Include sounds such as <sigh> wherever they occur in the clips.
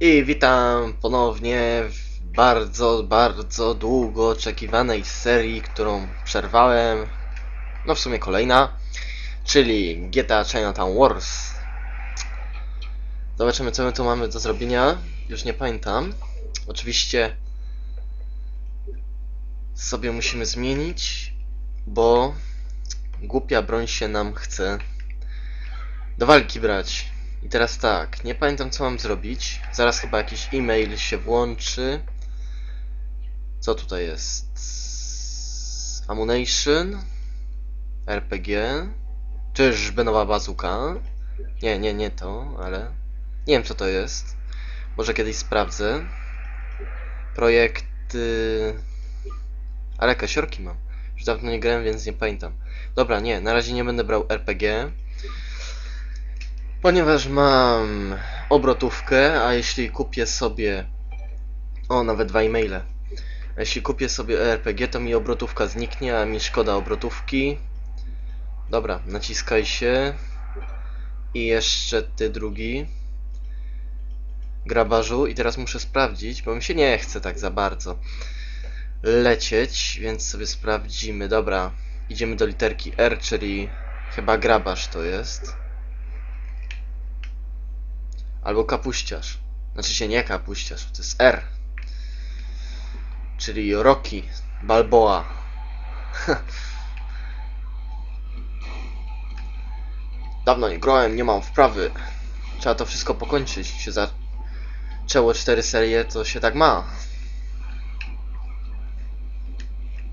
I witam ponownie w bardzo, bardzo długo oczekiwanej serii, którą przerwałem. No w sumie kolejna, czyli GTA Chinatown Wars. Zobaczymy co my tu mamy do zrobienia. Już nie pamiętam. Oczywiście sobie musimy zmienić, bo głupia broń się nam chce do walki brać. I teraz tak, nie pamiętam co mam zrobić. Zaraz chyba jakiś e-mail się włączy. Co tutaj jest? Ammunition. RPG. Czyżby nowa bazuka? Nie, nie, nie to, ale... Nie wiem co to jest. Może kiedyś sprawdzę. Projekty... Ale kasiorki mam. Już dawno nie grałem, więc nie pamiętam. Dobra, nie, na razie nie będę brał RPG. Ponieważ mam obrotówkę, a jeśli kupię sobie... O, nawet dwa e-maile. Jeśli kupię sobie RPG, to mi obrotówka zniknie, a mi szkoda obrotówki. Dobra, naciskaj się. I jeszcze ty drugi. Grabarzu. I teraz muszę sprawdzić, bo mi się nie chce tak za bardzo lecieć, więc sobie sprawdzimy. Dobra, idziemy do literki R, czyli chyba grabarz to jest. Albo kapuściarz. Znaczy się nie kapuściarz, to jest R. Czyli Rocky Balboa. <laughs> Dawno nie grałem, nie mam wprawy. Trzeba to wszystko pokończyć. Się zaczęło cztery serie, to się tak ma.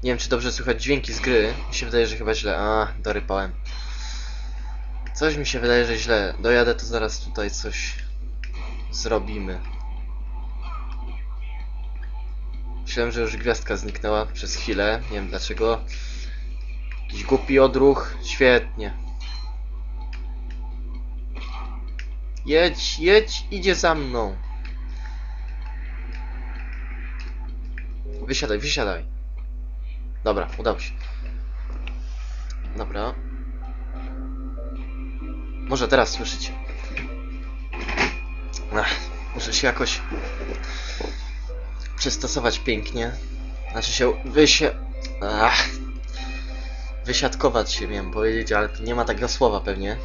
Nie wiem, czy dobrze słychać dźwięki z gry. Mi się wydaje, że chyba źle. A, dorypałem. Coś mi się wydaje, że źle. Dojadę, to zaraz tutaj coś zrobimy. Myślałem, że już gwiazdka zniknęła przez chwilę. Nie wiem dlaczego. Jakiś głupi odruch. Świetnie. Jedź, jedź, idzie za mną. Wysiadaj, wysiadaj. Dobra, udało się. Dobra. Może teraz słyszycie. Ach, muszę się jakoś przystosować pięknie. Znaczy się wysie... Ach, wysiadkować się miałem powiedzieć, ale nie ma takiego słowa pewnie.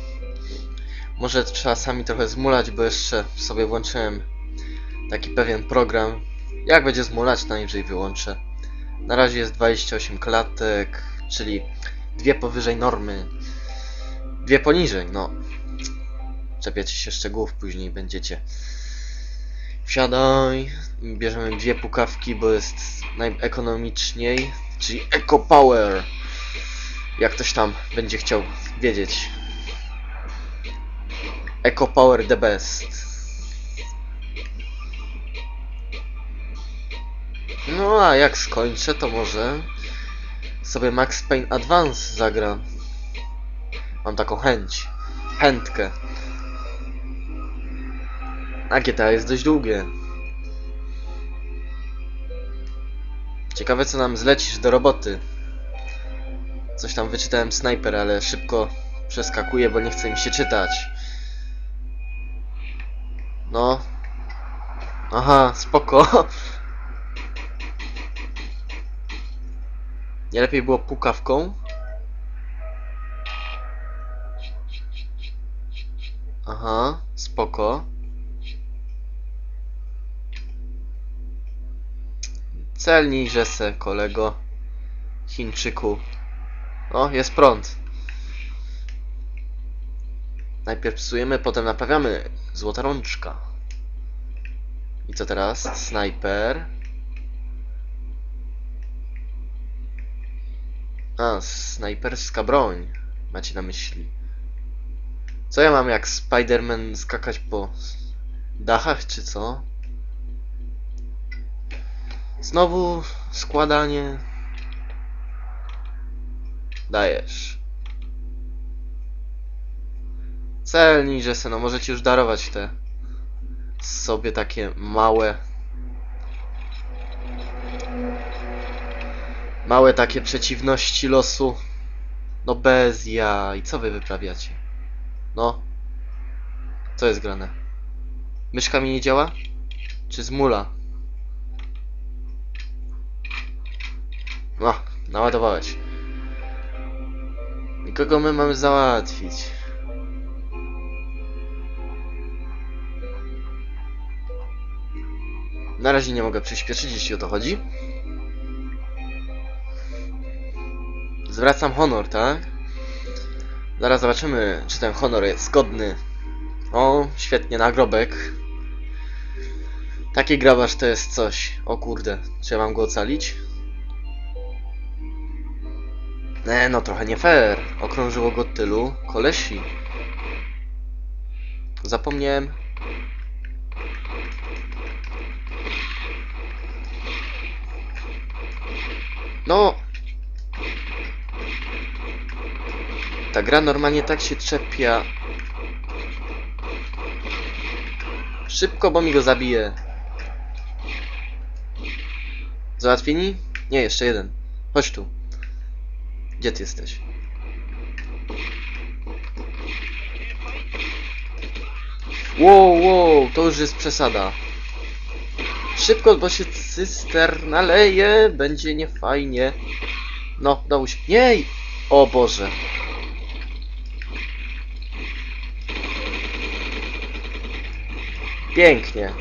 Może czasami trochę zmulać, bo jeszcze sobie włączyłem taki pewien program. Jak będzie zmulać, najwyżej wyłączę. Na razie jest 28 klatek, czyli dwie powyżej normy. Dwie poniżej, no. Czepiacie się szczegółów, później będziecie. Wsiadaj. Bierzemy dwie pukawki, bo jest najekonomiczniej. Czyli Eco Power. Jak ktoś tam będzie chciał wiedzieć. Eco Power the best. No a jak skończę, to może sobie Max Payne Advance zagram. Mam taką chęć. Chętkę. A GTA jest dość długie. Ciekawe co nam zlecisz do roboty. Coś tam wyczytałem snajper, ale szybko przeskakuję, bo nie chce mi się czytać. No. Aha, spoko. <laughs> Nie lepiej było pukawką? Aha, spoko. Celnijże se, kolego. Chińczyku. O, jest prąd. Najpierw psujemy, potem naprawiamy. Złota rączka. I co teraz? Snajper. A, snajperska broń. Macie na myśli. Co ja mam jak Spider-Man skakać po dachach, czy co? Znowu składanie. Dajesz. Celnij, że se, no możecie już darować te sobie takie małe Małe takie przeciwności losu. No bez ja. I co wy wyprawiacie? No. Co jest grane? Myszka mi nie działa? Czy zmula? No, naładowałeś. I kogo my mamy załatwić? Na razie nie mogę przyspieszyć, jeśli o to chodzi. Zwracam honor, tak? Zaraz zobaczymy, czy ten honor jest zgodny. O, świetnie, nagrobek. Taki grabarz to jest coś. O kurde, czy ja mam go ocalić? Nie, no trochę nie fair. Okrążyło go tylu kolesi. Zapomniałem. No. Ta gra normalnie tak się trzepia. Szybko, bo mi go zabije. Załatwieni? Nie, jeszcze jeden. Chodź tu. Gdzie ty jesteś? Wow, wow, to już jest przesada. Szybko, bo się cysterna leje, będzie niefajnie. No, dało się. Nie! O Boże. Pięknie.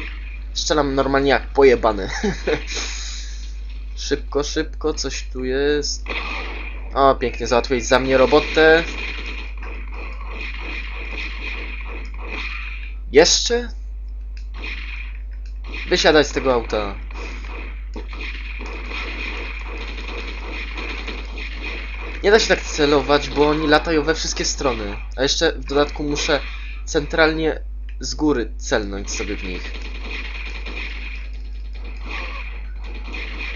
Strzelam normalnie jak pojebany. <laughs> szybko, szybko, coś tu jest. O, pięknie, załatwiłeś za mnie robotę. Jeszcze? Wysiadać z tego auta. Nie da się tak celować, bo oni latają we wszystkie strony. A jeszcze w dodatku muszę centralnie z góry celnąć sobie w nich.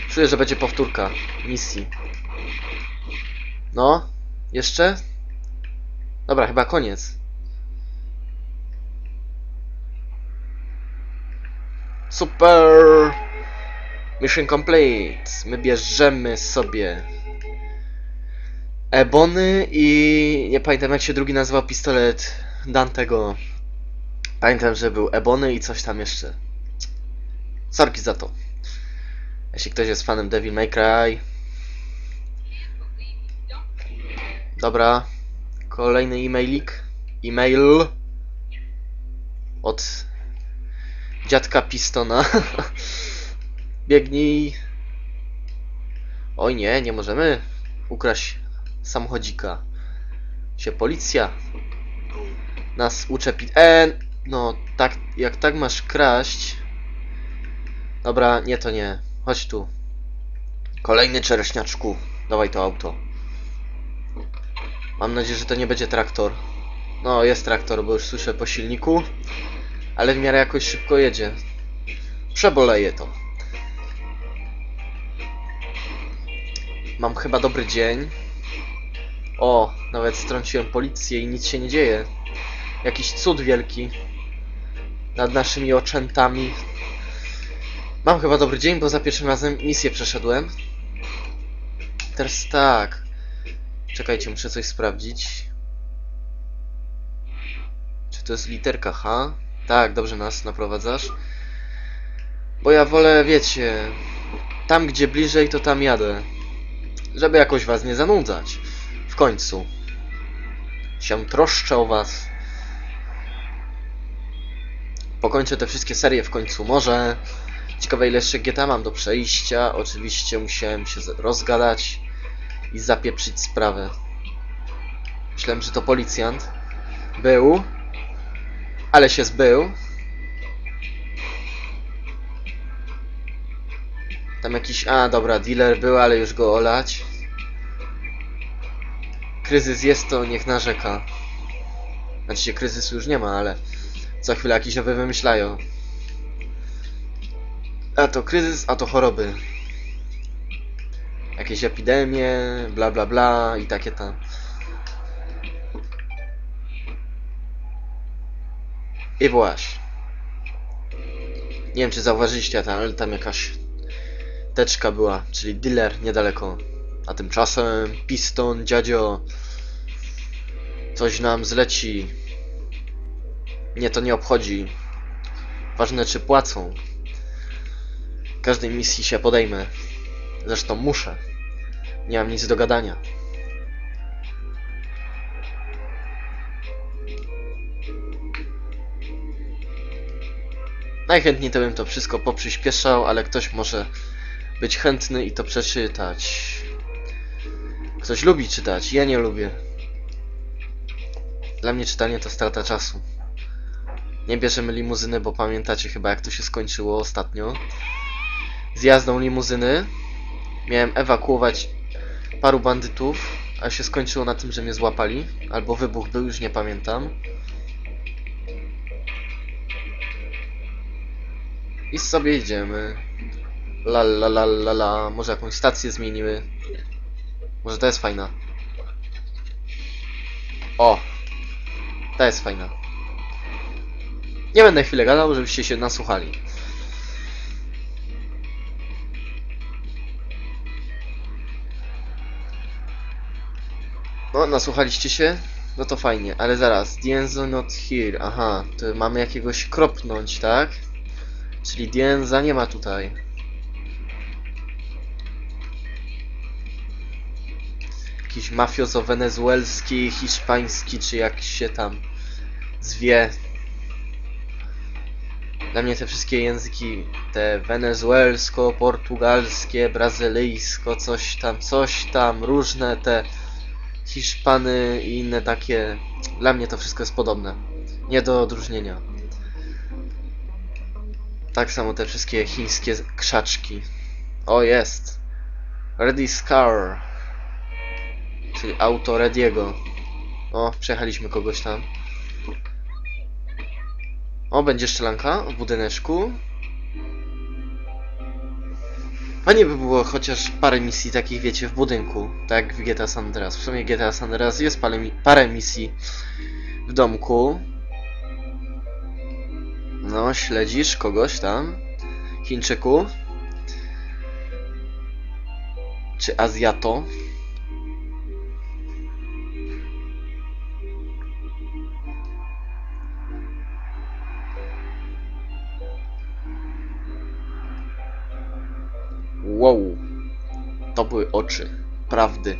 Czuję, że będzie powtórka misji. No, jeszcze? Dobra, chyba koniec. Super! Mission complete. My bierzemy sobie Ebony i nie pamiętam jak się drugi nazywał pistolet Dantego. Pamiętam, że był Ebony i coś tam jeszcze. Sorki za to. Jeśli ktoś jest fanem Devil May Cry. Dobra. Kolejny e-mailik. E-mail. Od dziadka Pistona. <laughs> Biegnij. Oj nie, nie możemy ukraść samochodzika. Się policja nas uczepi. E, no tak, jak tak masz kraść. Dobra, nie to nie. Chodź tu. Kolejny czereśniaczku. Dawaj to auto. Mam nadzieję, że to nie będzie traktor. No, jest traktor, bo już słyszę po silniku. Ale w miarę jakoś szybko jedzie. Przeboleje to. Mam chyba dobry dzień. O, nawet strąciłem policję i nic się nie dzieje. Jakiś cud wielki. Nad naszymi oczętami. Mam chyba dobry dzień, bo za pierwszym razem misję przeszedłem. Teraz tak. Czekajcie, muszę coś sprawdzić. Czy to jest literka H? Tak, dobrze nas naprowadzasz. Bo ja wolę, wiecie, tam gdzie bliżej, to tam jadę. Żeby jakoś was nie zanudzać. W końcu. Się troszczę o was. Pokończę te wszystkie serie w końcu może. Ciekawe ile jeszcze GTA mam do przejścia. Oczywiście musiałem się rozgadać i zapieprzyć sprawę. Myślałem, że to policjant. Był. Ale się zbył. Tam jakiś... A, dobra, dealer był, ale już go olać. Kryzys jest, to niech narzeka. Znaczy się kryzysu już nie ma, ale co chwilę jakiś nowy wymyślają. A to kryzys, a to choroby. Jakieś epidemie, bla bla bla i takie tam. I właśnie. Nie wiem czy zauważyliście tam, ale tam jakaś teczka była, czyli dealer niedaleko. A tymczasem piston, dziadzio, coś nam zleci. Mnie to nie obchodzi. Ważne czy płacą. Każdej misji się podejmę. Zresztą muszę. Nie mam nic do gadania. Najchętniej to bym to wszystko poprzyspieszał, ale ktoś może być chętny i to przeczytać. Ktoś lubi czytać, ja nie lubię. Dla mnie czytanie to strata czasu. Nie bierzemy limuzyny, bo pamiętacie chyba jak to się skończyło ostatnio. Z jazdą limuzyny. Miałem ewakuować paru bandytów, a się skończyło na tym, że mnie złapali. Albo wybuch był, już nie pamiętam. I sobie idziemy. La la la la la. Może jakąś stację zmieniły. Może to jest fajna. O! Ta jest fajna. Nie będę chwilę gadał, żebyście się nasłuchali. No, nasłuchaliście się? No to fajnie, ale zaraz. Dienzo not here. Aha, to mamy jakiegoś kropnąć, tak? Czyli Dienza nie ma tutaj. Jakiś mafiozo wenezuelski, hiszpański, czy jak się tam zwie. Dla mnie te wszystkie języki, te wenezuelsko, portugalskie, brazylijsko, coś tam, coś tam, różne te Hiszpany i inne takie, dla mnie to wszystko jest podobne. Nie do odróżnienia. Tak samo te wszystkie chińskie krzaczki. O, jest. Ready Scar. Czyli auto Rediego. O, przejechaliśmy kogoś tam. O, będzie szczelanka w budyneczku. Fajnie by było chociaż parę misji takich, wiecie, w budynku. Tak w GTA San Andreas. W sumie GTA San Andreas jest parę, mi parę misji w domku. No, śledzisz kogoś tam? Chińczyku? Czy Azjato? Były oczy. Prawdy.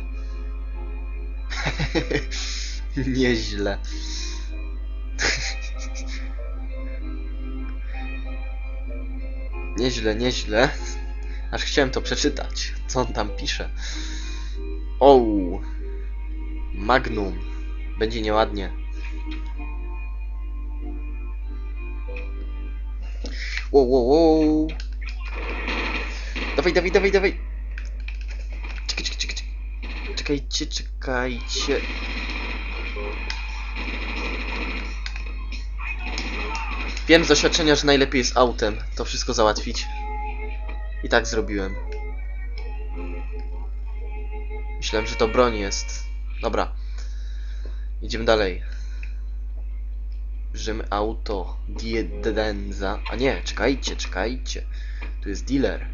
<laughs> Nieźle. Nieźle, nieźle. Aż chciałem to przeczytać. Co on tam pisze? O, Magnum. Będzie nieładnie. Wow, wow, wow. Dawaj, dawaj, dawaj, dawaj. Czekaj, czekaj, czekaj. Czekajcie, czekajcie. Wiem z doświadczenia, że najlepiej jest autem to wszystko załatwić. I tak zrobiłem. Myślałem, że to broń jest. Dobra. Idziemy dalej. Bierzemy auto. Diedenza. A nie, czekajcie, czekajcie. Tu jest dealer.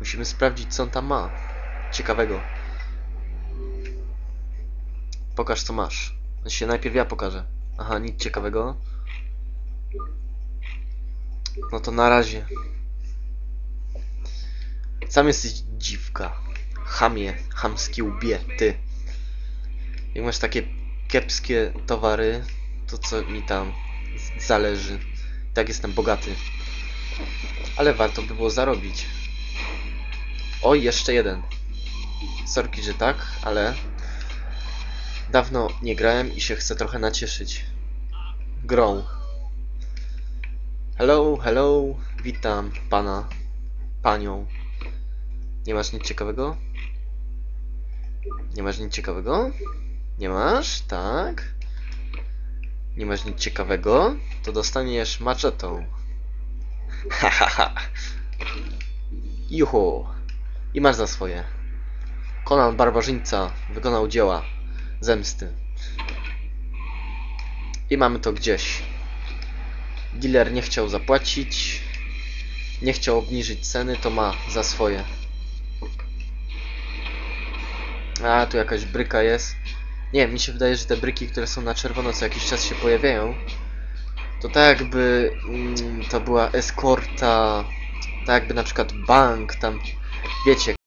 Musimy sprawdzić, co on tam ma. Ciekawego. Pokaż, co masz. Znaczy, najpierw ja pokażę. Aha, nic ciekawego. No to na razie. Sam jesteś dziwka. Chamie, chamski łbie, ty. Jak masz takie kiepskie towary, to co mi tam zależy. Tak jestem bogaty. Ale warto by było zarobić. Oj, jeszcze jeden. Sorki, że tak, ale dawno nie grałem i się chcę trochę nacieszyć. Grą. Hello, hello, witam pana, panią. Nie masz nic ciekawego? Nie masz nic ciekawego? Nie masz? Tak. Nie masz nic ciekawego? To dostaniesz maczetą. Hahaha. <laughs> Juhu. I masz za swoje. Conan Barbarzyńca wykonał dzieła zemsty. I mamy to gdzieś. Dealer nie chciał zapłacić. Nie chciał obniżyć ceny, to ma za swoje. A, tu jakaś bryka jest. Nie, mi się wydaje, że te bryki, które są na czerwono co jakiś czas się pojawiają, to tak jakby mm, to była eskorta Tak jakby na przykład bank, tam, wiecie,